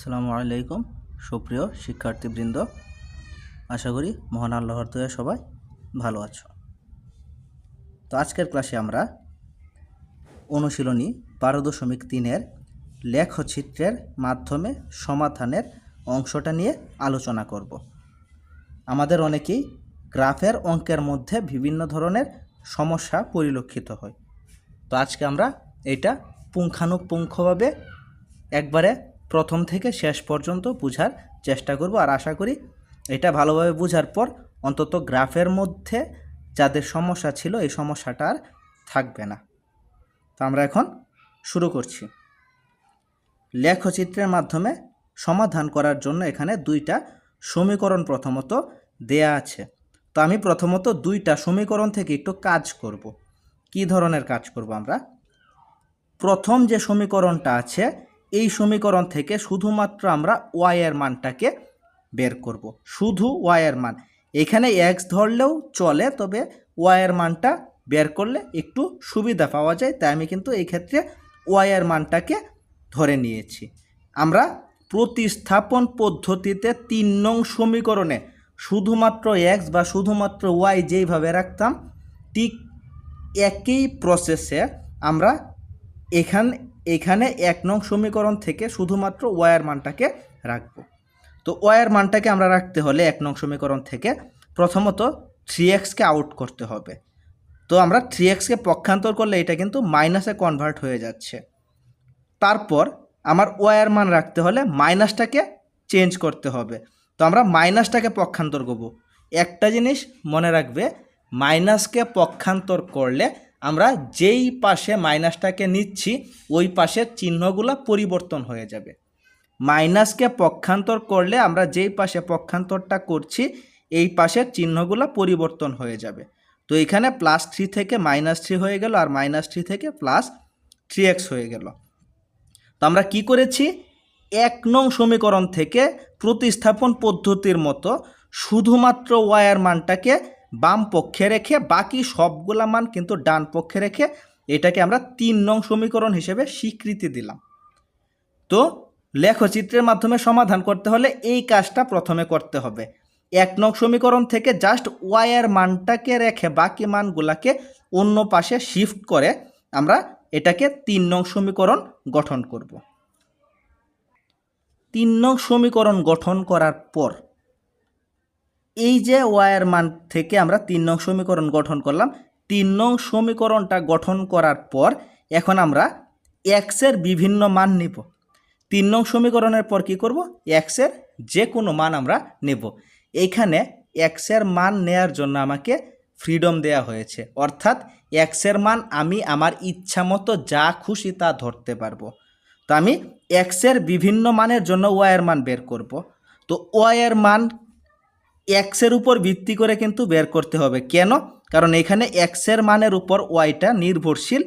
আসসালামু আলাইকুম, সুপ্রিয় শিক্ষার্থীবৃন্দ। আশা করি মহান আল্লাহর দয়া সবাই ভালো আছো। তো আজকের ক্লাসে আমরা অনুশীলনী বারো দশমিক তিনের লেখচিত্রের মাধ্যমে সমাধানের অংশটা নিয়ে আলোচনা করব। আমাদের অনেকেই গ্রাফের অঙ্কের মধ্যে বিভিন্ন ধরনের সমস্যা পরিলক্ষিত হয়। তো আজকে আমরা এটা পুঙ্খানুপুঙ্খভাবে একবারে প্রথম থেকে শেষ পর্যন্ত বোঝার চেষ্টা করব। আর আশা করি এটা ভালোভাবে বোঝার পর অন্তত গ্রাফের মধ্যে যাদের সমস্যা ছিল এই সমস্যাটা আর থাকবে না। তো আমরা এখন শুরু করছি। লেখচিত্রের মাধ্যমে সমাধান করার জন্য এখানে দুইটা সমীকরণ প্রথমত দেয়া আছে। তো আমি প্রথমত দুইটা সমীকরণ থেকে একটু কাজ করব। কি ধরনের কাজ করব আমরা? প্রথম যে সমীকরণটা আছে এই সমীকরণ থেকে শুধুমাত্র আমরা ওয়াইয়ের মানটাকে বের করব। শুধু ওয়াইয়ের মান। এখানে এক্স ধরলেও চলে, তবে ওয়াইয়ের মানটা বের করলে একটু সুবিধা পাওয়া যায়। তাই আমি কিন্তু এই ক্ষেত্রে ওয়াই এর মানটাকে ধরে নিয়েছি। আমরা প্রতিস্থাপন পদ্ধতিতে তিন নং সমীকরণে শুধুমাত্র এক্স বা শুধুমাত্র ওয়াই যেইভাবে রাখতাম, ঠিক একই প্রসেসে আমরা এখান এখানে এক নং সমীকরণ থেকে শুধুমাত্র ওয়ার মানটাকে রাখব। তো ওয়ার মানটাকে আমরা রাখতে হলে এক নং সমীকরণ থেকে প্রথমত থ্রি এক্সকে আউট করতে হবে। তো আমরা থ্রি এক্সকে পক্ষান্তর করলে এটা কিন্তু মাইনাসে কনভার্ট হয়ে যাচ্ছে। তারপর আমার ওয়ার মান রাখতে হলে মাইনাসটাকে চেঞ্জ করতে হবে। তো আমরা মাইনাসটাকে পক্ষান্তর করব। একটা জিনিস মনে রাখবে মাইনাসকে পক্ষান্তর করলে আমরা যেই পাশে মাইনাসটাকে নিচ্ছি, ওই পাশের চিহ্নগুলো পরিবর্তন হয়ে যাবে। মাইনাসকে পক্ষান্তর করলে আমরা যেই পাশে পক্ষান্তরটা করছি, এই পাশের চিহ্নগুলো পরিবর্তন হয়ে যাবে। তো এখানে প্লাস থ্রি থেকে মাইনাস থ্রি হয়ে গেল আর মাইনাস থ্রি থেকে প্লাস থ্রি এক্স হয়ে গেল। তো আমরা কি করেছি? এক নং সমীকরণ থেকে প্রতিস্থাপন পদ্ধতির মতো শুধুমাত্র ওয়ার মানটাকে বাম পক্ষে রেখে বাকি সবগুলা মান কিন্তু ডান পক্ষে রেখে এটাকে আমরা তিন নং সমীকরণ হিসেবে স্বীকৃতি দিলাম। তো লেখচিত্রের মাধ্যমে সমাধান করতে হলে এই কাজটা প্রথমে করতে হবে। এক নং সমীকরণ থেকে জাস্ট ওয়াইয়ের মানটাকে রেখে বাকি মানগুলাকে অন্য পাশে শিফট করে আমরা এটাকে তিন নং সমীকরণ গঠন করব। তিন নং সমীকরণ গঠন করার পর এই যে ওয়াইয়ের মান থেকে আমরা তিন নং সমীকরণ গঠন করলাম, তিন নং সমীকরণটা গঠন করার পর এখন আমরা এক্সের বিভিন্ন মান নিব। তিন নং সমীকরণের পর কি করব? এক্সের যে কোনো মান আমরা নেব। এইখানে এক্সের মান নেয়ার জন্য আমাকে ফ্রিডম দেয়া হয়েছে। অর্থাৎ এক্সের মান আমি আমার ইচ্ছা মতো যা খুশি তা ধরতে পারব। তো আমি এক্সের বিভিন্ন মানের জন্য ওয়াইয়ের মান বের করব। তো ওয়াইয়ের মান এক্সের উপর ভিত্তি করে কিন্তু বের করতে হবে। কেন? কারণ এখানে এক্সের মানের উপর ওয়াইটা নির্ভরশীল,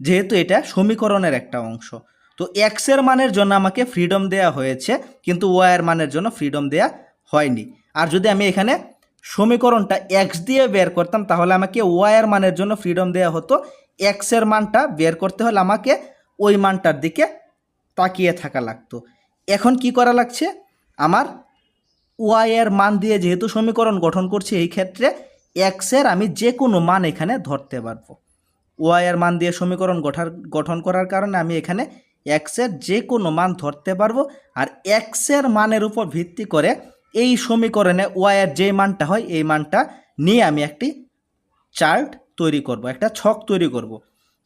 যেহেতু এটা সমীকরণের একটা অংশ। তো এক্সের মানের জন্য আমাকে ফ্রিডম দেয়া হয়েছে, কিন্তু ওয়াইয়ের মানের জন্য ফ্রিডম দেয়া হয়নি। আর যদি আমি এখানে সমীকরণটা এক্স দিয়ে বের করতাম, তাহলে আমাকে ওয়াইয়ের মানের জন্য ফ্রিডম দেওয়া হতো। এক্সের মানটা বের করতে হলে আমাকে ওই মানটার দিকে তাকিয়ে থাকা লাগতো। এখন কি করা লাগছে? আমার ওয়াই এর মান দিয়ে যেহেতু সমীকরণ গঠন করছি, এই ক্ষেত্রে এক্সের আমি যে কোনো মান এখানে ধরতে পারব। ওয়াই এর মান দিয়ে সমীকরণ গঠার, গঠন করার কারণে আমি এখানে এক্সের যে কোনো মান ধরতে পারব আর এক্সের মানের উপর ভিত্তি করে এই সমীকরণে ওয়াই এর যে মানটা হয়, এই মানটা নিয়ে আমি একটি চার্ট তৈরি করব, একটা ছক তৈরি করব।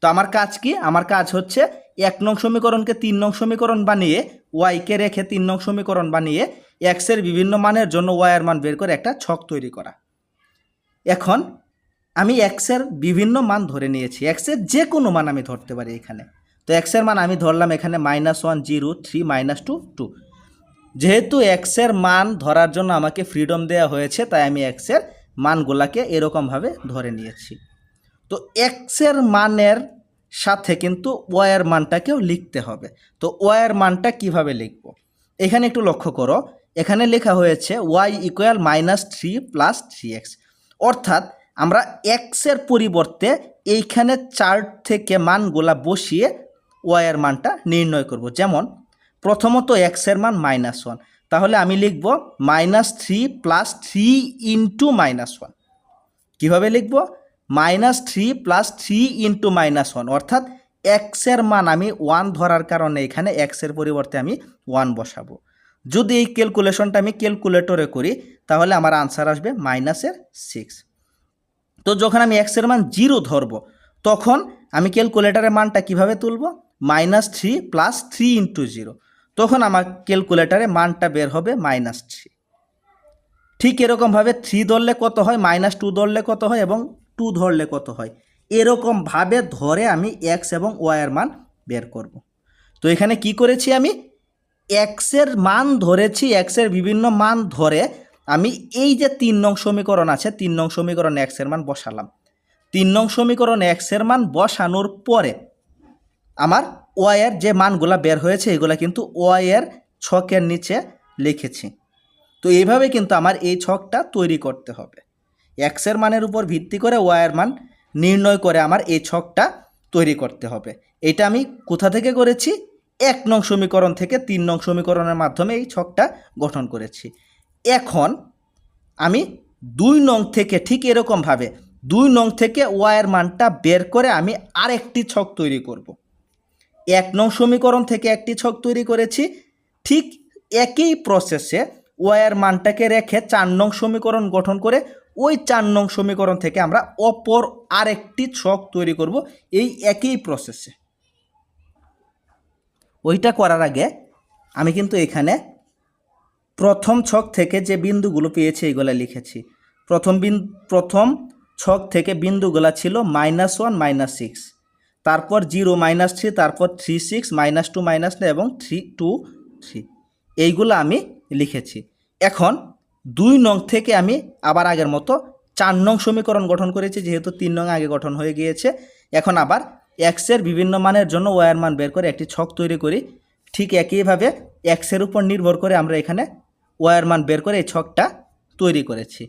তো আমার কাজ কি? আমার কাজ হচ্ছে এক নং সমীকরণকে তিন নং সমীকরণ বানিয়ে ওয়াইকে রেখে তিন নং সমীকরণ বানিয়ে এক্সের বিভিন্ন মানের জন্য ওয়াইয়ের মান বের করে একটা ছক তৈরি করা। এখন আমি এক্সের বিভিন্ন মান ধরে নিয়েছি। এক্সের যে কোনো মান আমি ধরতে পারি এখানে। তো এক্সের মান আমি ধরলাম এখানে minus one zero three minus two two যেহেতু এক্সের মান ধরার জন্য আমাকে ফ্রিডম দেওয়া হয়েছে, তাই আমি এক্সের মানগুলাকে এরকমভাবে ধরে নিয়েছি। তো এক্সের মানের সাথে কিন্তু ওয়ার মানটাকেও লিখতে হবে। তো ওয়ার মানটা কীভাবে লিখব? এখানে একটু লক্ষ্য করো। এখানে লেখা হয়েছে y equal minus three plus three x অর্থাৎ আমরা এক্সের পরিবর্তে এইখানে চার্ট থেকে মানগুলা বসিয়ে ওয়াইয়ের মানটা নির্ণয় করব। যেমন, প্রথমত এক্সের মান মাইনাস ওয়ান তাহলে আমি লিখব minus three plus three into minus one কীভাবে লিখব? Minus three plus three into minus one অর্থাৎ এক্সের মান আমি ওয়ান ধরার কারণে এখানে এক্সের পরিবর্তে আমি ওয়ান বসাবো। যদি এই ক্যালকুলেশনটা আমি ক্যালকুলেটরে করি, তাহলে আমার আনসার আসবে মাইনাসের সিক্স তো যখন আমি এক্সের মান জিরো ধরবো, তখন আমি ক্যালকুলেটারের মানটা কীভাবে তুলব? Minus three plus three into zero তখন আমার ক্যালকুলেটারে মানটা বের হবে মাইনাস থ্রি ঠিক এরকমভাবে থ্রি ধরলে কত হয়? মাইনাস টু ধরলে কত হয়? এবং টু ধরলে কত হয়? এরকমভাবে ধরে আমি এক্স এবং ওয়াইয়ের মান বের করব। তো এখানে কি করেছি আমি? এক্সের মান ধরেছি এক্সের বিভিন্ন মান ধরে আমি এই যে তিন নং সমীকরণ আছে, তিন নং সমীকরণ এক্সের মান বসালাম। তিন নং সমীকরণ এক্সের মান বসানোর পরে আমার ওয়াইয়ের যে মানগুলা বের হয়েছে, এগুলা কিন্তু ওয়াইয়ের ছকের নিচে লিখেছি। তো এইভাবে কিন্তু আমার এই ছকটা তৈরি করতে হবে। এক্সের মানের উপর ভিত্তি করে ওয়াইয়ের মান নির্ণয় করে আমার এই ছকটা তৈরি করতে হবে। এটা আমি কোথা থেকে করেছি? এক নং সমীকরণ থেকে তিন নং সমীকরণের মাধ্যমে এই ছকটা গঠন করেছি। এখন আমি দুই নং থেকে ঠিক এরকমভাবে দুই নং থেকে ওয়াইয়ের মানটা বের করে আমি আরেকটি ছক তৈরি করব। এক নং সমীকরণ থেকে একটি ছক তৈরি করেছি। ঠিক একই প্রসেসে ওয়াইয়ের মানটাকে রেখে চার নং সমীকরণ গঠন করে ওই চার নং সমীকরণ থেকে আমরা অপর আরেকটি ছক তৈরি করব এই একই প্রসেসে ওইটা করার আগে আমি কিন্তু এখানে প্রথম ছক থেকে যে বিন্দুগুলো পেয়েছি এইগুলো লিখেছি। প্রথম বিন, প্রথম ছক থেকে বিন্দুগুলো ছিল মাইনাস ওয়ান মাইনাস সিক্স তারপর জিরো মাইনাস থ্রি তারপর three six minus two minus এবং থ্রি টু থ্রি এইগুলো আমি লিখেছি। এখন দুই নং থেকে আমি আবার আগের মতো চার নং সমীকরণ গঠন করেছি, যেহেতু তিন নং আগে গঠন হয়ে গিয়েছে। এখন আবার এক্সের বিভিন্ন মানের জন্য ওয়ার মান বের করে একটি ছক তৈরি করি। ঠিক একইভাবে এক্সের উপর নির্ভর করে আমরা এখানে ওয়ার মান বের করে এই ছকটা তৈরি করেছি।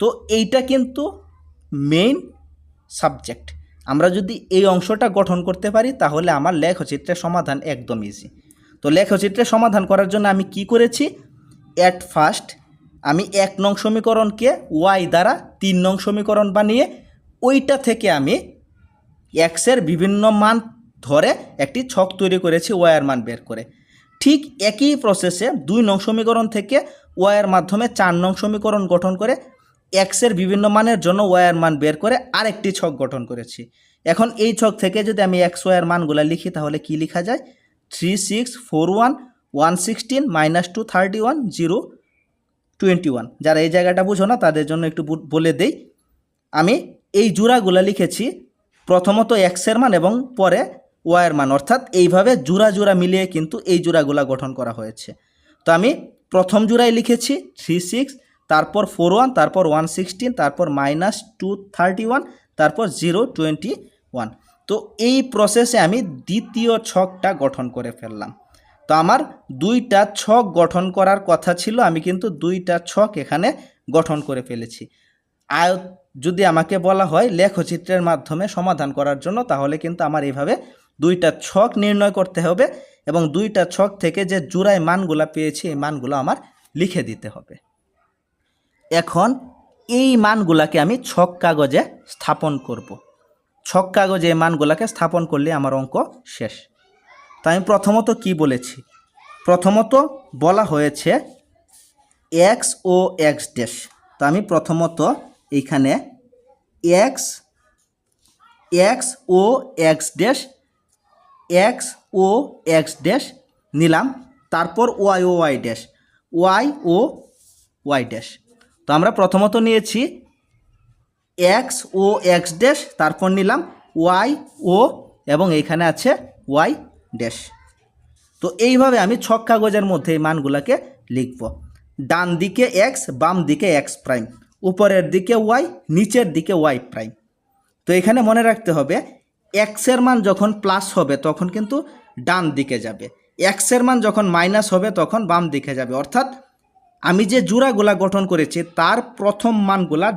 তো এইটা কিন্তু মেইন সাবজেক্ট আমরা যদি এই অংশটা গঠন করতে পারি, তাহলে আমার লেখচিত্রের সমাধান একদম ইজি তো লেখচিত্রের সমাধান করার জন্য আমি কি করেছি? অ্যাট ফার্স্ট আমি এক নং সমীকরণকে ওয়াই দ্বারা তিন নং সমীকরণ বানিয়ে ওইটা থেকে আমি এক্সের বিভিন্ন মান ধরে একটি ছক তৈরি করেছি ওয়াইয়ের মান বের করে। ঠিক একই প্রসেসে দুই নং সমীকরণ থেকে ওয়াইয়ের মাধ্যমে চার নং সমীকরণ গঠন করে এক্সের বিভিন্ন মানের জন্য ওয়াইয়ের মান বের করে আরেকটি ছক গঠন করেছি। এখন এই ছক থেকে যদি আমি এক্স ওয়াইয়ের মানগুলো লিখি, তাহলে কি লেখা যায়? Three six four one one sixteen minus two thirty one zero twenty one যারা এই জায়গাটা বুঝো না, তাদের জন্য একটু বলে দেই। আমি এই জোড়াগুলো লিখেছি প্রথমত এক্সের মান এবং পরে ওয়াইয়ের মান। অর্থাৎ এইভাবে জোড়া জোড়া মিলিয়ে কিন্তু এই জোড়াগুলা গঠন করা হয়েছে। তো আমি প্রথম জোড়ায় লিখেছি, থ্রি সিক্স, তারপর ফোর ওয়ান, তারপর ওয়ান সিক্সটিন, তারপর মাইনাস টু থার্টি ওয়ান, তারপর জিরো টোয়েন্টি ওয়ান। তো এই প্রসেসে আমি দ্বিতীয় ছকটা গঠন করে ফেললাম। তো আমার দুইটা ছক গঠন করার কথা ছিল, আমি কিন্তু দুইটা ছক এখানে গঠন করে ফেলেছি। আয়ত যদি আমাকে বলা হয় লেখচিত্রের মাধ্যমে সমাধান করার জন্য, তাহলে কিন্তু আমার এইভাবে দুইটা ছক নির্ণয় করতে হবে এবং দুইটা ছক থেকে যে জোড়ায় মানগুলা পেয়েছি, এই মানগুলো আমার লিখে দিতে হবে। এখন এই মানগুলাকে আমি ছক কাগজে স্থাপন করব। ছক কাগজে এই মানগুলাকে স্থাপন করলে আমার অঙ্ক শেষ। তো আমি প্রথমত কি বলেছি? প্রথমত বলা হয়েছে এক্স ও এক্স ড্যাশ। তো আমি প্রথমত এইখানে এক্স এক্স ও এক্স ড্যাশ এক্স ও এক্স ড্যাশ নিলাম, তারপর ওয়াই ও ওয়াই ড্যাশ ওয়াই ও ওয়াই ড্যাশ তো আমরা প্রথমত নিয়েছি এক্স ও এক্স ড্যাশ তারপর নিলাম ওয়াই ও, এবং এইখানে আছে ওয়াই ড্যাশ তো এইভাবে আমি ছক কাগজের মধ্যে এই মানগুলোকে লিখব। ডান দিকে এক্স বাম দিকে এক্স প্রাইম উপরের দিকে ওয়াই নিচের দিকে ওয়াই প্রাইম তো এখানে মনে রাখতে হবে এক্সের মান যখন প্লাস হবে তখন কিন্তু ডান দিকে যাবে। এক্সের মান যখন মাইনাস হবে তখন বাম দিকে যাবে। অর্থাৎ আমি যে জোড়াগুলা গঠন করেছি, তার প্রথম মানগুলা,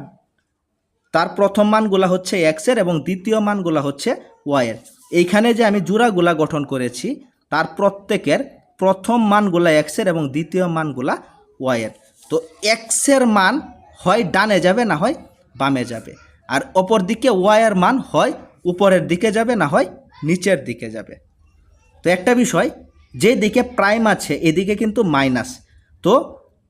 তার প্রথম মানগুলা হচ্ছে এক্সের এবং দ্বিতীয় মানগুলা হচ্ছে ওয়াইয়ের এইখানে যে আমি জোড়াগুলা গঠন করেছি, তার প্রত্যেকের প্রথম মানগুলা এক্সের এবং দ্বিতীয় মানগুলা ওয়াইয়ের তো এক্সের মান হয় ডানে যাবে না হয় বামে যাবে। আর অপর দিকে ওয়াইয়ের মান হয় উপরের দিকে যাবে না হয় নিচের দিকে যাবে। তো একটা বিষয়, যে দিকে প্রাইম আছে এদিকে কিন্তু মাইনাস। তো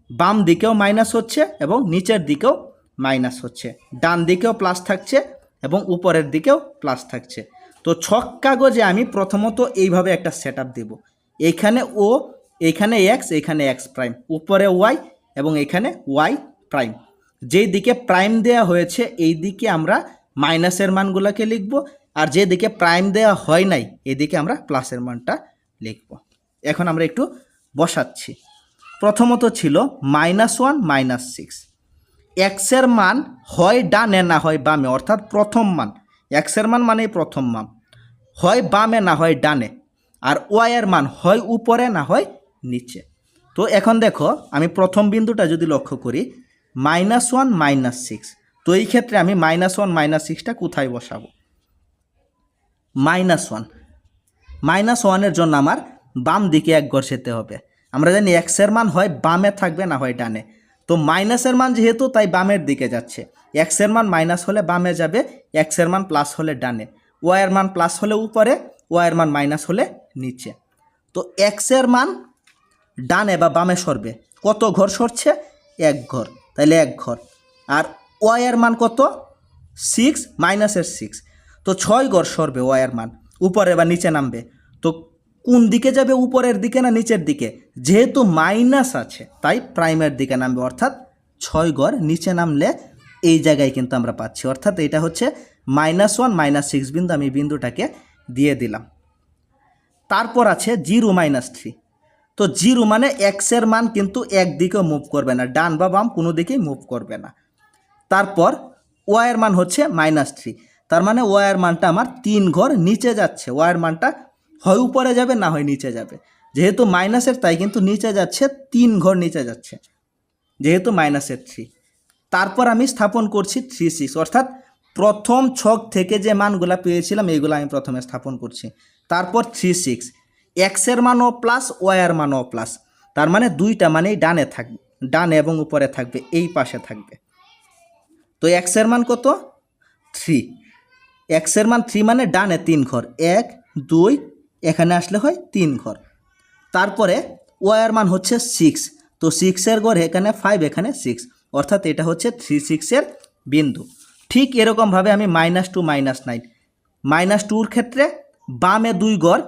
বাম দিকেও মাইনাস হচ্ছে এবং নিচের দিকেও মাইনাস হচ্ছে। ডান দিকেও প্লাস থাকছে এবং উপরের দিকেও প্লাস থাকছে। তো ছক কাগজে আমি প্রথমত এইভাবে একটা সেট আপ দেবো। এইখানে ও এইখানে এক্স এইখানে এক্স প্রাইম উপরে ওয়াই এবং এখানে ওয়াই প্রাইম যেই দিকে প্রাইম দেয়া হয়েছে, এই দিকে আমরা মাইনাসের মানগুলোকে লিখব। আর যে দিকে প্রাইম দেওয়া হয় নাই এদিকে আমরা প্লাসের মানটা লিখব। এখন আমরা একটু বসাচ্ছি। প্রথমত ছিল মাইনাস ওয়ান মাইনাস সিক্স এক্সের মান হয় ডানে না হয় বামে, অর্থাৎ প্রথম মান। এক্সের মান মানে প্রথম মান। হয় বামে না হয় ডানে। আর ওয়াইয়ের মান হয় উপরে না হয় নিচে। তো এখন দেখো, আমি প্রথম বিন্দুটা যদি লক্ষ্য করি মাইনাস ওয়ান, মাইনাস সিক্স। তো এই ক্ষেত্রে আমি মাইনাস ওয়ান, মাইনাস সিক্সটা কোথায় বসাবো? Minus one. মাইনাস ওয়ানের জন্য আমার বাম দিকে এক ঘর যেতে হবে। আমরা জানি এক্সের মান হয় বামে থাকবে, না হয় ডানে। তো মাইনাসের মান যেহেতু, তাই বামের দিকে যাচ্ছে। এক্সের মান মাইনাস হলে বামে যাবে এক্সের মান প্লাস হলে ডানে। ওয়াইয়ের মান প্লাস হলে উপরে ওয়াইয়ের মান মাইনাস হলে নিচে। তো এক্সের মান ডানে বা বামে সরবে। কত ঘর সরছে? এক ঘর। তাহলে এক ঘর। আর ওয়াইয়ের মান কত? সিক্স মাইনাসের সিক্স তো ছয় ঘর সরবে ওয়াইয়ের মান। উপরে বা নিচে নামবে। তো কোন দিকে যাবে? উপরের দিকে না নিচের দিকে? যেহেতু মাইনাস আছে, তাই প্রাইমের দিকে নামবে। অর্থাৎ ছয় ঘর নিচে নামলে এই জায়গায় কিন্তু আমরা পাচ্ছি। অর্থাৎ এটা হচ্ছে মাইনাস ওয়ান মাইনাস সিক্স বিন্দু। আমি বিন্দুটাকে দিয়ে দিলাম। তারপর আছে জিরো মাইনাস থ্রি তো জিরো মানে এক্সের মান কিন্তু একদিকেও মুভ করবে না, ডান বা বাম কোনো দিকেই মুভ করবে না। তারপর ওয়াইয়ের মান হচ্ছে মাইনাস থ্রি তার মানে ওয়াইয়ের মানটা আমার তিন ঘর নিচে যাচ্ছে ওয়াইয়ের মানটা হয় উপরে যাবে না হয় নিচে যাবে। যেহেতু মাইনাসের তাই কিন্তু নিচে যাচ্ছে, তিন ঘর নিচে যাচ্ছে, যেহেতু মাইনাসের থ্রি তারপর আমি স্থাপন করছি থ্রি সিক্স অর্থাৎ প্রথম ছক থেকে যে মানগুলা পেয়েছিলাম, এইগুলো আমি প্রথমে স্থাপন করছি। তারপর থ্রি সিক্স এক্সের মানও প্লাস ওয়াইয়ের মানও প্লাস তার মানে দুইটা মানেই ডানে থাকবে ডানে এবং উপরে থাকবে, এই পাশে থাকবে। তো এক্সের মান কত? থ্রি এক্সের মান থ্রি মানে ডানে তিন ঘর। এক, দুই, এখানে আসলে হয় তিন ঘর। তারপরে ওয়াইয়ের মান হচ্ছে সিক্স তো সিক্সের ঘর এখানে ফাইভ এখানে সিক্স অর্থাৎ এটা হচ্ছে থ্রি সিক্সের বিন্দু। ঠিক এরকমভাবে আমি minus two minus nine minus টুর ক্ষেত্রে বামে দুই ঘর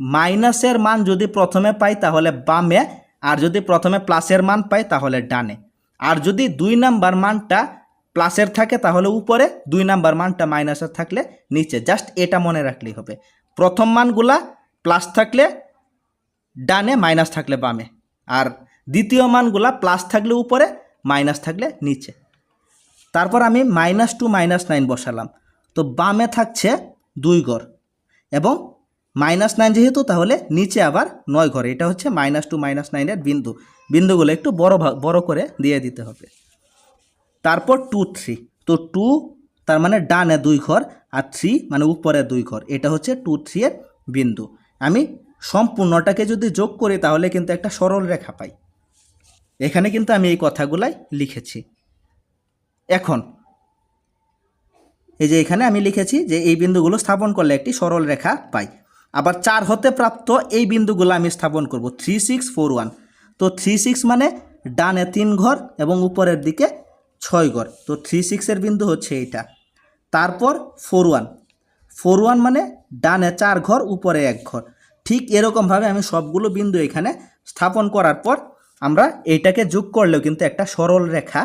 মাইনাসের মান যদি প্রথমে পাই তাহলে বামে, আর যদি প্রথমে প্লাসের মান পাই তাহলে ডানে। আর যদি দুই নাম্বার মানটা প্লাসের থাকে তাহলে উপরে, দুই নাম্বার মানটা মাইনাসের থাকলে নিচে। জাস্ট এটা মনে রাখলেই হবে। প্রথম মানগুলা প্লাস থাকলে ডানে, মাইনাস থাকলে বামে। আর দ্বিতীয় মানগুলা প্লাস থাকলে উপরে, মাইনাস থাকলে নিচে। তারপর আমি মাইনাস টু মাইনাস নাইন বসালাম। তো বামে থাকছে দুই গড়। এবং মাইনাস নাইন যেহেতু, তাহলে নিচে আবার নয় ঘর। এটা হচ্ছে মাইনাস টু মাইনাস নাইনের বিন্দু। বিন্দুগুলো একটু বড় বড় করে দিয়ে দিতে হবে। তারপর টু থ্রি তো টু তার মানে ডানে দুই ঘর আর থ্রি মানে উপরে দুই ঘর। এটা হচ্ছে টু থ্রি এর বিন্দু। আমি সম্পূর্ণটাকে যদি যোগ করি, তাহলে কিন্তু একটা সরল রেখা পাই। এখানে কিন্তু আমি এই কথাগুলাই লিখেছি। এখন, এই যে এখানে আমি লিখেছি যে এই বিন্দুগুলো স্থাপন করলে একটি সরল রেখা পাই। আবার চার হতে প্রাপ্ত এই বিন্দুগুলো আমি স্থাপন করব থ্রি সিক্স ফোর ওয়ান তো থ্রি সিক্স মানে ডানে তিন ঘর এবং উপরের দিকে ছয় ঘর। তো থ্রি সিক্সের বিন্দু হচ্ছে এইটা। তারপর ফোর ওয়ান ফোর ওয়ান মানে ডানে চার ঘর, উপরে এক ঘর। ঠিক এরকমভাবে আমি সবগুলো বিন্দু এখানে স্থাপন করার পর আমরা এইটাকে যোগ করলেও কিন্তু একটা সরল রেখা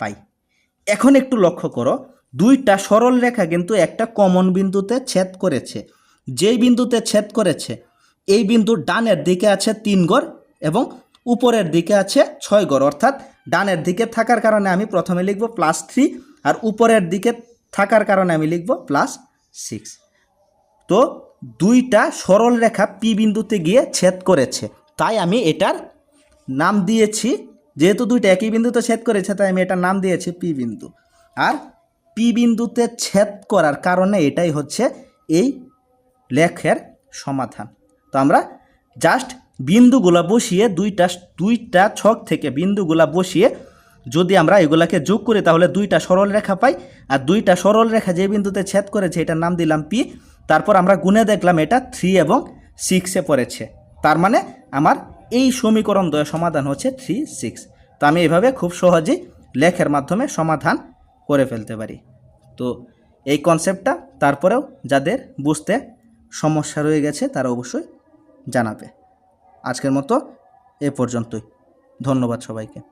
পাই। এখন একটু লক্ষ্য করো, দুইটা সরল রেখা কিন্তু একটা কমন বিন্দুতে ছেদ করেছে। যেই বিন্দুতে ছেদ করেছে, এই বিন্দুর ডানের দিকে আছে তিন গড় এবং উপরের দিকে আছে ছয় গড়। অর্থাৎ ডানের দিকে থাকার কারণে আমি প্রথমে লিখব প্লাস থ্রি আর উপরের দিকে থাকার কারণে আমি লিখব প্লাস সিক্স তো দুইটা সরল রেখা পি বিন্দুতে গিয়ে ছেদ করেছে। তাই আমি এটার নাম দিয়েছি, যেহেতু দুইটা একই বিন্দুতে ছেদ করেছে, তাই আমি এটার নাম দিয়েছি পি বিন্দু। আর পি বিন্দুতে ছেদ করার কারণে এটাই হচ্ছে এই লেখের সমাধান। তো আমরা জাস্ট বিন্দুগুলা বসিয়ে দুইটা দুইটা ছক থেকে বিন্দুগুলা বসিয়ে যদি আমরা এগুলাকে যোগ করি, তাহলে দুইটা সরল রেখা পাই। আর দুইটা সরল রেখা যে বিন্দুতে ছেদ করেছে, এটার নাম দিলাম পি তারপর আমরা গুনে দেখলাম এটা থ্রি এবং সিক্সে পড়েছে। তার মানে আমার এই সমীকরণ দ্বয় সমাধান হচ্ছে থ্রি সিক্স তো আমি এভাবে খুব সহজেই লেখের মাধ্যমে সমাধান করে ফেলতে পারি। তো এই কনসেপ্টটা তারপরেও যাদের বুঝতে সমস্যা রয়ে গেছে তারা অবশ্যই জানাবে। আজকের মতো এ পর্যন্তই। ধন্যবাদ সবাইকে।